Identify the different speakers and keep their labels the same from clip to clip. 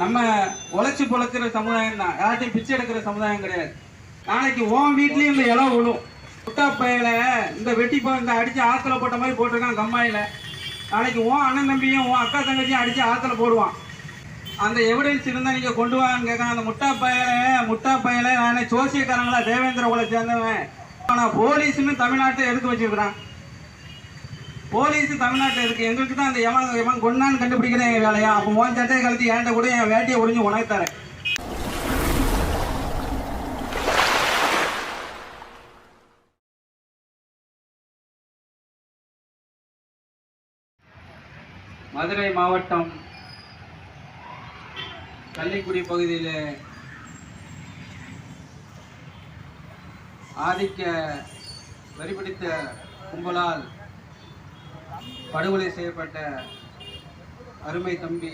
Speaker 1: நம்ம உழைச்சி பொழைக்கிற சமுதாயம் தான் யார்ட்டையும் பிச்சை எடுக்கிற சமுதாயம் கிடையாது. நாளைக்கு ஓன் வீட்லயும் இந்த இடம் விழும். முட்டா பையில இந்த வெட்டி இந்த அடிச்சு ஆத்துல போட்ட மாதிரி போட்டிருக்கான் கம்மாயில. நாளைக்கு ஓன் அண்ணன் தம்பியும் உன் அக்கா தங்கச்சியும் அடிச்சு ஆத்துல போடுவான். அந்த எவிடன்ஸ் இருந்தா நீங்க கொண்டு வாங்கன்னு அந்த முட்டா பையல முட்டா பையல நானே சோசியக்காரங்களா தேவேந்திர உங்களை சேர்ந்தவன். ஆனா போலீஸ்னு தமிழ்நாட்டை எடுத்து வச்சிருக்கிறான். போலீஸ் தமிழ்நாட்டில் இருக்கு. எங்களுக்கு தான் அந்த எவன் எவன் கொண்டான்னு கண்டுபிடிக்கிறேன் என் வேலையா. அப்போ மோன் சட்டையை கழுத்து ஏன்ட்ட கூட என் வேட்டியை ஒழிஞ்சு உனக்கு தரேன். மதுரை மாவட்டம் கள்ளிக்குடி பகுதியில் ஆதிக்க வரிபிடித்த கும்பலால் படுகொலை செய்யப்பட்ட அருமை தம்பி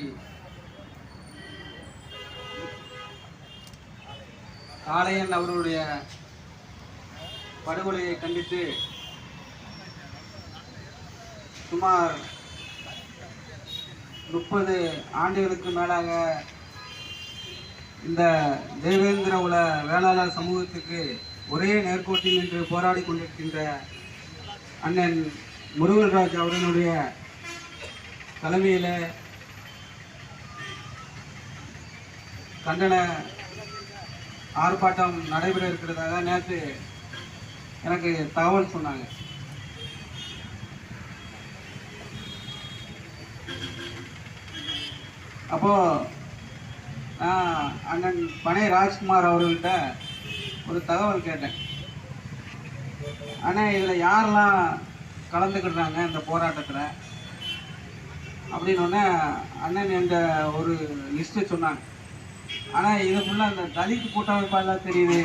Speaker 1: காளையன் அவர்களுடைய படுகொலையை கண்டித்து சுமார் முப்பது ஆண்டுகளுக்கு மேலாக இந்த தேவேந்திர உல வேளாளர் சமூகத்துக்கு ஒரே நேர்கோட்டில் நின்று போராடி கொண்டிருக்கின்ற அண்ணன் முருகன்ராஜ் அவர்களுடைய தலைமையில் கண்டன ஆர்ப்பாட்டம் நடைபெற இருக்கிறதாக நேற்று எனக்கு தகவல் சொன்னாங்க. அப்போ நான் அண்ணன் பனை ராஜ்குமார் அவர்கள்ட்ட ஒரு தகவல் கேட்டேன். ஆனால் இதில் யாரெல்லாம் கலந்துக்கிடுறாங்க இந்த போராட்டத்தில். அப்படின்னு அண்ணன் என்ற ஒரு லிஸ்ட்டு சொன்னாங்க. ஆனால் இது ஃபுல்லாக அந்த தலித் கூட்டமைப்பாலாம் தெரியுது.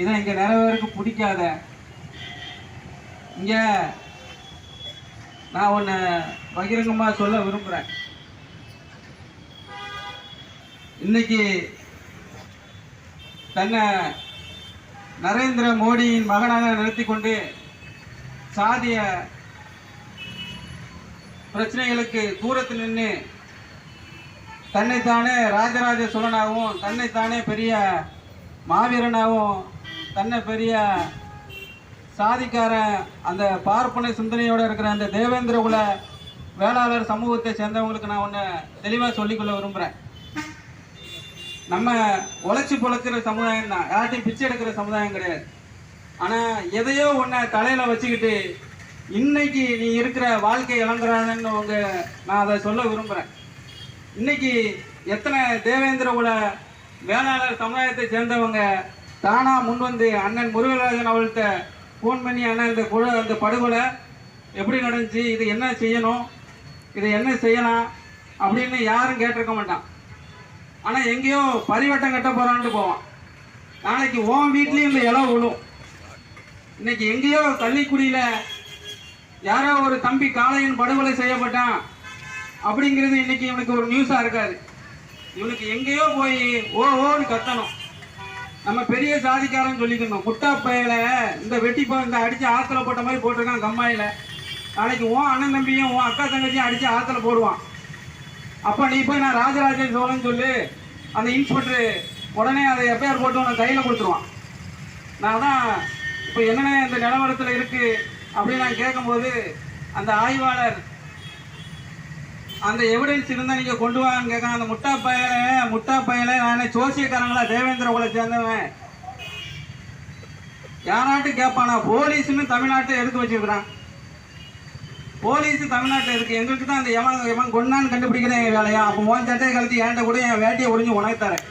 Speaker 1: இதை இங்கே நிறைய பேருக்கு பிடிக்காத. இங்கே நான் ஒன்று பகிரங்கமாக சொல்ல விரும்புகிறேன் இன்னைக்கு தன்னை நரேந்திர மோடியின் மகனாக நிறுத்தி கொண்டு சாதிய பிரச்சனைகளுக்கு தூரத்தில் நின்று தன்னைத்தானே ராஜராஜ சோழனாகவும் தன்னைத்தானே பெரிய மாவீரனாகவும் தன்னை பெரிய சாதிக்கார அந்த பார்ப்பனை சிந்தனையோடு இருக்கிற அந்த தேவேந்திர குல வேளாளர் சமூகத்தை சேர்ந்தவங்களுக்கு நான் ஒன்று தெளிவாக சொல்லிக்கொள்ள விரும்புகிறேன் நம்ம உழைச்சி பொழைக்கிற சமுதாயம் தான் யார்ட்டையும் பிச்சை எடுக்கிற சமுதாயம் கிடையாது. ஆனால் எதையோ ஒன்றை தலையில் வச்சுக்கிட்டு இன்னைக்கு நீ இருக்கிற வாழ்க்கை இழங்குறான்னு உங்க நான் அதை சொல்ல விரும்புகிறேன் இன்னைக்கு எத்தனை தேவேந்திர குல வேளாளர் சமுதாயத்தை சேர்ந்தவங்க தானா முன் வந்து அண்ணன் முருகராஜன் அவள்கிட்ட ஃபோன் பண்ணி அண்ணன் இந்த குழ அந்த படுகொலை எப்படி நடந்துச்சு? இது என்ன செய்யணும்? இது என்ன செய்யலாம்? அப்படின்னு யாரும் கேட்டிருக்க மாட்டான். ஆனால் எங்கேயோ பரிவட்டம் கட்ட போகிறான்ட்டு போவான். நாளைக்கு ஓன் வீட்லேயும் இந்த இலை விழும். இன்னைக்கு எங்கேயோ கள்ளிக்குடியில் யாரோ ஒரு தம்பி காளையன் படுகொலை செய்யப்பட்டான். அப்படிங்கிறது இன்னைக்கு இவனுக்கு ஒரு நியூஸாக இருக்காது. இவனுக்கு எங்கேயோ போய் ஓ ஓன்னு கத்தணும். நம்ம பெரிய சாதிக்காரன் சொல்லிக்கணும். குட்டா பையில இந்த வெட்டி போ இந்த அடிச்சு ஆத்துல போட்ட மாதிரி போட்டிருக்கான் கம்மாயில. நாளைக்கு உன் அண்ணன் தம்பியும் உன் அக்கா தங்கச்சியும் அடிச்சு ஆத்துல போடுவான். அப்ப நீ போய் நான் ராஜராஜ சோழன் சொல்லு அந்த இன்ஸ்பெக்டர் உடனே அதை எஃப்ஐஆர் போட்டு உனக்கு கையில கொடுத்துருவான். நான் தான் இப்போ என்னென்ன இந்த நிலவரத்தில் இருக்குது அப்படின்னு நான் கேட்கும்போது அந்த ஆய்வாளர் அந்த எவிடன்ஸ் இருந்தால் நீங்கள் கொண்டு வாங்க கேட்க அந்த முட்டா பையல முட்டா பையல நான் சோசியக்காரங்களா தேவேந்திர உங்களை சேர்ந்தவன். யாராட்டும் கேட்பானா போலீஸ்னு தமிழ்நாட்டை எடுத்து வச்சிருக்கிறான். போலீஸ் தமிழ்நாட்டில் இருக்கு. எங்களுக்கு தான் அந்த எவன் எவன் கொண்டான்னு கண்டுபிடிக்கிறேன் என் வேலையா. அப்போ மோன் சட்டையை கழுத்து ஏன்ட்ட கூட என் வேட்டையை ஒழிஞ்சு உனக்கு தரேன்.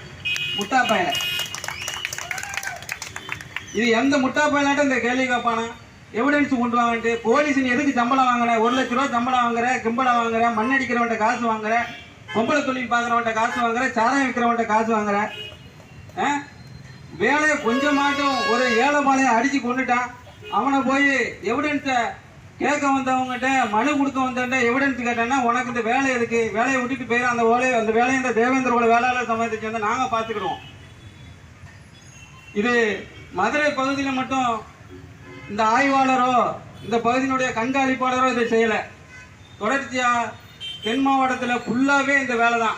Speaker 1: முட்டா பயலை. இது எந்த முட்டா பையனாட்டும் இந்த கேள்வி கேட்பானா? எவிடன்ஸ் கொண்டு வாங்கிட்டு போலீஸ் நீ எதுக்கு சம்பளம் வாங்குற? ஒரு லட்ச ரூபா சம்பளம் வாங்குற கிம்பளம் வாங்குற மண்ணடிக்கிறவன்ட்ட காசு வாங்குற பொம்பளை தொழில் பார்க்குறவன்ட்ட காசு வாங்குற சாராயம் விற்கிறவன்ட்ட காசு வாங்குற ஆ? வேலையை கொஞ்சமாட்டும் ஒரு ஏழை மாலையை அடித்து கொண்டுட்டான். அவனை போய் எவிடன்ஸை கேட்க வந்தவங்ககிட்ட மனு கொடுக்க வந்தவன்ட்ட எவிடன்ஸ் கேட்டேன்னா உனக்கு இந்த வேலை எதுக்கு? வேலையை விட்டுட்டு போயிடும் அந்த வேலையை அந்த வேலையை இந்த தேவேந்திரோட குல வேளாளர் சமயத்தை சேர்ந்து நாங்கள் பார்த்துக்கிடுவோம். இது மதுரை பகுதியில் மட்டும் இந்த ஆய்வாளரோ இந்த பகுதியினுடைய கண்காணிப்பாளரோ இதை செய்யலை. தொடர்ச்சியாக தென் மாவட்டத்தில் ஃபுல்லாகவே இந்த வேலை தான்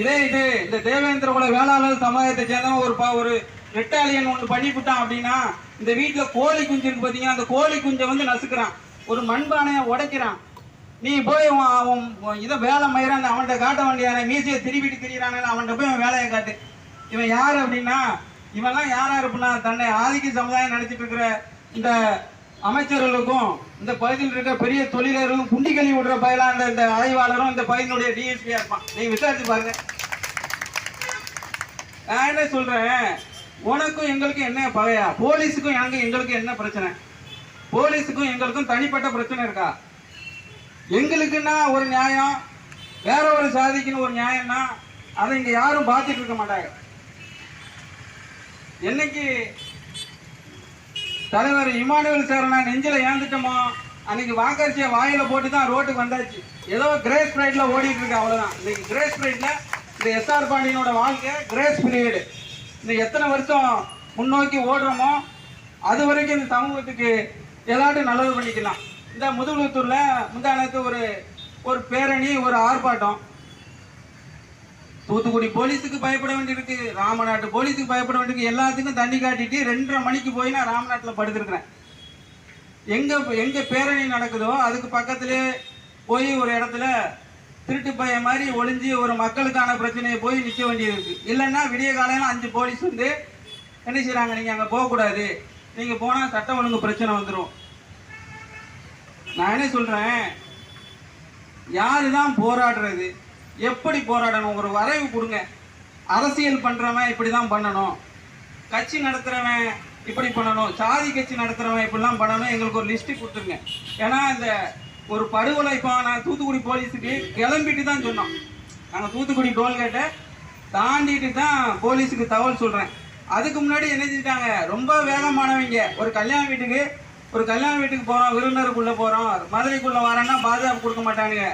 Speaker 1: இதே இது இந்த தேவேந்திர குல வேளாளர் சமுதாயத்தை சேர்ந்தவன் ஒரு பா ஒரு ரெட்டாலியன் ஒன்று பண்ணிவிட்டான் அப்படின்னா இந்த வீட்டில் கோழி குஞ்சு இருக்கு அந்த கோழி குஞ்சை வந்து நசுக்கிறான். ஒரு மண்பானையை உடைக்கிறான். நீ போய் அவன் இதை வேலை மயிறான் அவன்கிட்ட காட்ட வேண்டியான மீசையை திருவிட்டு திரியிறானு அவன்கிட்ட போய் அவன் வேலையை காட்டு. இவன் யார் அப்படின்னா இவன்லாம் யாரா இருப்பினா தன்னை ஆதிக்க சமுதாயம் நடத்திட்டு இருக்கிற இந்த அமைச்சர்களுக்கும் இந்த பகுதியில் இருக்க பெரிய தொழிலர்களும் குண்டி கழுவி விடுற பயலா இந்த இந்த ஆய்வாளரும் இந்த பகுதியினுடைய டிஎஸ்பியா இருப்பான். நீங்க விசாரிச்சு பாருங்க. நான் என்ன சொல்றேன்? உனக்கும் எங்களுக்கும் என்ன பகையா? போலீஸுக்கும் எனக்கு எங்களுக்கும் என்ன பிரச்சனை? போலீஸுக்கும் எங்களுக்கும் தனிப்பட்ட பிரச்சனை இருக்கா? எங்களுக்குன்னா ஒரு நியாயம் வேற ஒரு சாதிக்குன்னு ஒரு நியாயம்னா அதை இங்க யாரும் பார்த்துட்டு இருக்க மாட்டாங்க. என்னைக்கு தலைவர் இமானுவேல் சார் நான் நெஞ்சில ஏந்துட்டோமோ? அன்னைக்கு வாக்கரிசியை வாயில போட்டு தான் ரோட்டுக்கு வந்தாச்சு. ஏதோ கிரேஸ் பீரியட்ல ஓடிட்டு இருக்கு அவ்வளவுதான். இன்னைக்கு கிரேஸ் பீரியட்ல இந்த எஸ்ஆர் பாண்டியனோட வாழ்க்கை கிரேஸ் பீரியடு இந்த எத்தனை வருஷம் முன்னோக்கி ஓடுறோமோ அது வரைக்கும் இந்த சமூகத்துக்கு ஏதாட்டும் நல்லது பண்ணிக்கலாம். இந்த முதுகுளத்தூர்ல முந்தானத்து ஒரு ஒரு பேரணி ஒரு ஆர்ப்பாட்டம். தூத்துக்குடி போலீஸுக்கு பயப்பட வேண்டியிருக்கு ராமநாட்டு போலீஸுக்கு பயப்பட வேண்டியிருக்கு. எல்லாத்துக்கும் தண்ணி காட்டிட்டு ரெண்டரை மணிக்கு போய் நான் ராமநாட்டில் படுத்துருக்குறேன். எங்கே எங்கே பேரணி நடக்குதோ அதுக்கு பக்கத்துலேயே போய் ஒரு இடத்துல திருட்டு பையன் மாதிரி ஒளிஞ்சு ஒரு மக்களுக்கான பிரச்சனையை போய் நிற்க வேண்டியது இருக்குது இல்லைன்னா விடிய காலையில் அஞ்சு போலீஸ் வந்து என்ன செய்கிறாங்க நீங்கள் அங்கே போகக்கூடாது. நீங்கள் போனால் சட்டம் ஒழுங்கு பிரச்சனை வந்துடும் நான் என்ன சொல்கிறேன் யாரு தான் போராடுறது? எப்படி போராடணும்? ஒரு வரைவு கொடுங்க. அரசியல் பண்ணுறவன் இப்படி தான் பண்ணணும். கட்சி நடத்துறவன் இப்படி பண்ணணும். சாதி கட்சி நடத்துகிறவன் இப்படிலாம் பண்ணணும். எங்களுக்கு ஒரு லிஸ்ட்டு கொடுத்துருங்க. ஏன்னா இந்த ஒரு படுகொலை இப்போ நான் தூத்துக்குடி போலீஸுக்கு கிளம்பிட்டு தான் சொன்னோம். நாங்கள் தூத்துக்குடி டோல்கேட்டை தாண்டிட்டு தான் போலீஸுக்கு தகவல் சொல்கிறேன் அதுக்கு முன்னாடி என்ன செஞ்சிட்டாங்க? ரொம்ப வேகமானவங்க. ஒரு கல்யாண வீட்டுக்கு ஒரு கல்யாண வீட்டுக்கு போகிறோம் விருந்தினருக்குள்ளே போகிறோம் மதுரைக்குள்ளே வரோன்னா பாதுகாப்பு கொடுக்க மாட்டானுங்க.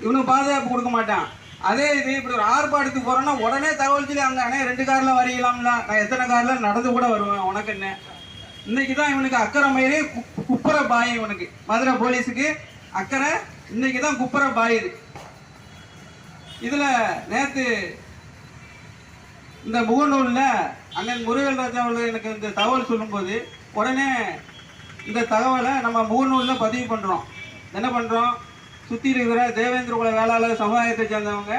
Speaker 1: இவனுக்கு பாதுகாப்பு கொடுக்க மாட்டான். அதே இது இப்படி ஒரு ஆர்ப்பாட்டத்துக்கு போகிறோன்னா உடனே தகவல் சொல்லி அங்கே அண்ணே ரெண்டு காரில் வரீங்களாம்ல நான் எத்தனை காரில் நடந்து கூட வருவேன் உனக்கு என்ன? இன்னைக்கு தான் இவனுக்கு அக்கறை மயிலே கு- குப்புற பாய் இவனுக்கு. மதுரை போலீஸுக்கு அக்கறை இன்னைக்கு தான் குப்புற பாயுது இதில் நேற்று இந்த முகநூலில் அண்ணன் முருகன் ராஜா அவர்கள் எனக்கு இந்த தகவல் சொல்லும்போது உடனே இந்த தகவலை நம்ம முகநூலில் பதிவு பண்ணுறோம் என்ன பண்ணுறோம் சுற்றி இருக்கிற தேவேந்திர குல வேளாளர் சமுதாயத்தை சேர்ந்தவங்க.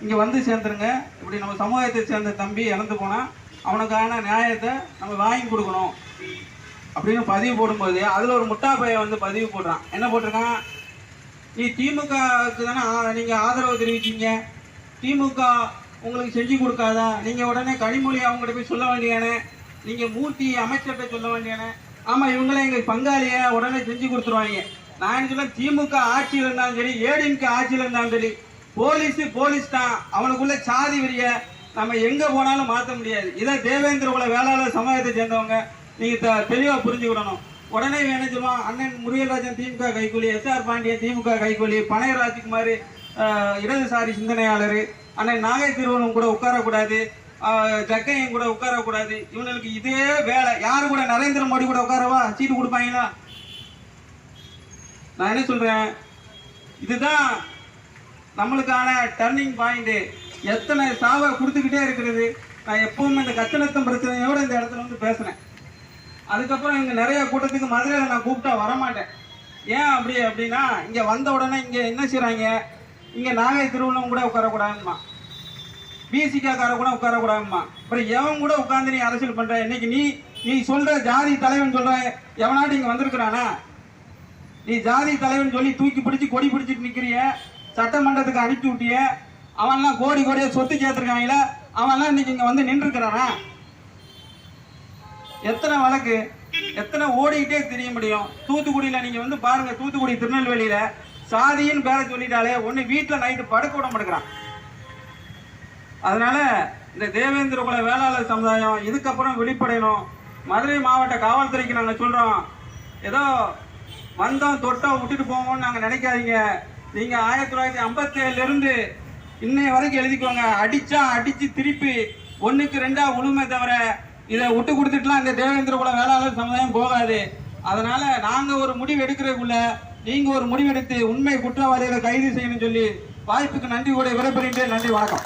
Speaker 1: இங்கே வந்து சேர்ந்துருங்க. இப்படி நம்ம சமுதாயத்தை சேர்ந்த தம்பி இறந்து போனால் அவனுக்கான நியாயத்தை நம்ம வாங்கி கொடுக்கணும். அப்படின்னு பதிவு போடும்போது அதில் ஒரு முட்டா பையன் வந்து பதிவு போடுறான். என்ன போட்டிருக்கான்? நீ திமுகவுக்கு தானே ஆ- ஆதரவு தெரிவிச்சிங்க. திமுக உங்களுக்கு செஞ்சு கொடுக்காதா? நீங்கள் உடனே கனிமொழி அவங்ககிட்ட போய் சொல்ல வேண்டியானே நீங்கள் மூர்த்தி அமைச்சர்கிட்ட சொல்ல வேண்டியானே ஆமாம் இவங்களே எங்கள் பங்காளியை உடனே செஞ்சு கொடுத்துருவாங்க. நான் சொல்ல திமுக ஆட்சியில் இருந்தாலும் சரி ஏடிஎம்கே ஆட்சியில் இருந்தாலும் சரி போலீஸ் போலீஸ் தான். அவனுக்குள்ள சாதி விரிய நம்ம எங்க போனாலும் மாற்ற முடியாது. இதை தேவேந்திர குல வேளாளர் சமுதாயத்தை சேர்ந்தவங்க நீங்க தெளிவா புரிஞ்சுக்கிடணும். உடனே இவன் என்ன சொல்லுவான் அண்ணன் முருகராஜன் திமுக கைக்கூலி எஸ்ஆர் பாண்டியன் திமுக கைக்கூலி பனைய ராஜ்குமார் இடதுசாரி சிந்தனையாளர் அண்ணன் நாகை திருவனும் கூட உட்காரக்கூடாது ஜக்கையும் கூட உட்காரக்கூடாது. இவனுக்கு இதே வேலை. யாரு கூட? நரேந்திர மோடி கூட உட்காரவா? சீட்டு கொடுப்பாங்களா? நான் என்ன சொல்கிறேன் இதுதான் நம்மளுக்கான டர்னிங் பாயிண்ட்டு எத்தனை சாவை கொடுத்துக்கிட்டே இருக்கிறது. நான் எப்பவுமே இந்த கச்சனத்தம் பிரச்சனையோடு இந்த இடத்துல வந்து பேசுனேன் அதுக்கப்புறம் இங்கே நிறைய கூட்டத்துக்கு மதுரையில் நான் கூப்பிட்டா வரமாட்டேன். ஏன் அப்படி அப்படின்னா இங்கே வந்த உடனே இங்கே என்ன செய்கிறாங்க இங்கே நாகை திருவள்ளம் கூட உட்காரக்கூடாதுமா பிசிக்காக்கார கூட உட்காரக்கூடாதுமா அப்புறம் எவன் கூட உட்காந்து நீ அரசியல் பண்ணுற இன்னைக்கு நீ நீ சொல்கிற ஜாதி தலைவன் சொல்கிற எவனாட்டு இங்கே வந்திருக்கிறானா? நீ ஜாதி தலைவன் சொல்லி தூக்கி பிடிச்சி கொடி பிடிச்சிட்டு நிக்கிறிய? சட்டமன்றத்துக்கு அனுப்பி விட்டிய? அவன்லாம் கோடி கோடியா சொத்து சேர்த்துருக்காங்கள அவன்லாம் இன்னைக்கு இங்கே வந்து நின்றுக்கிறானா எத்தனை வழக்கு எத்தனை ஓடிக்கிட்டே தெரிய முடியும்? தூத்துக்குடியில் நீங்கள் வந்து பாருங்கள் தூத்துக்குடி திருநெல்வேலியில் சாதின்னு பேரை சொல்லிட்டாலே ஒன்று வீட்டில் நைட்டு படுக்க விட மாட்டேங்கிறான். அதனால் இந்த தேவேந்திர குல வேளாளர் சமுதாயம் இதுக்கப்புறம் வெளிப்படையணும். மதுரை மாவட்ட காவல்துறைக்கு நாங்கள் சொல்கிறோம் ஏதோ வந்தோம் தொட்டோம் விட்டுட்டு போவோம்னு நாங்கள் நினைக்காதீங்க. நீங்கள் ஆயிரத்தி தொள்ளாயிரத்தி ஐம்பத்தேழுலேருந்து இருந்து இன்னைய வரைக்கும் எழுதிக்கோங்க. அடித்தா அடித்து திருப்பி ஒன்றுக்கு ரெண்டாக உழுமை தவிர இதை விட்டு கொடுத்துட்டுலாம் இந்த தேவேந்திர குல வேளாளர் சமுதாயம் போகாது. அதனால் நாங்கள் ஒரு முடிவு எடுக்கிறதுக்குள்ள நீங்கள் ஒரு முடிவெடுத்து உண்மை குற்றவாளிகளை கைது செய்யணும்னு சொல்லி வாய்ப்புக்கு நன்றி கூட விடைபெறுகின்றேன். நன்றி வணக்கம்.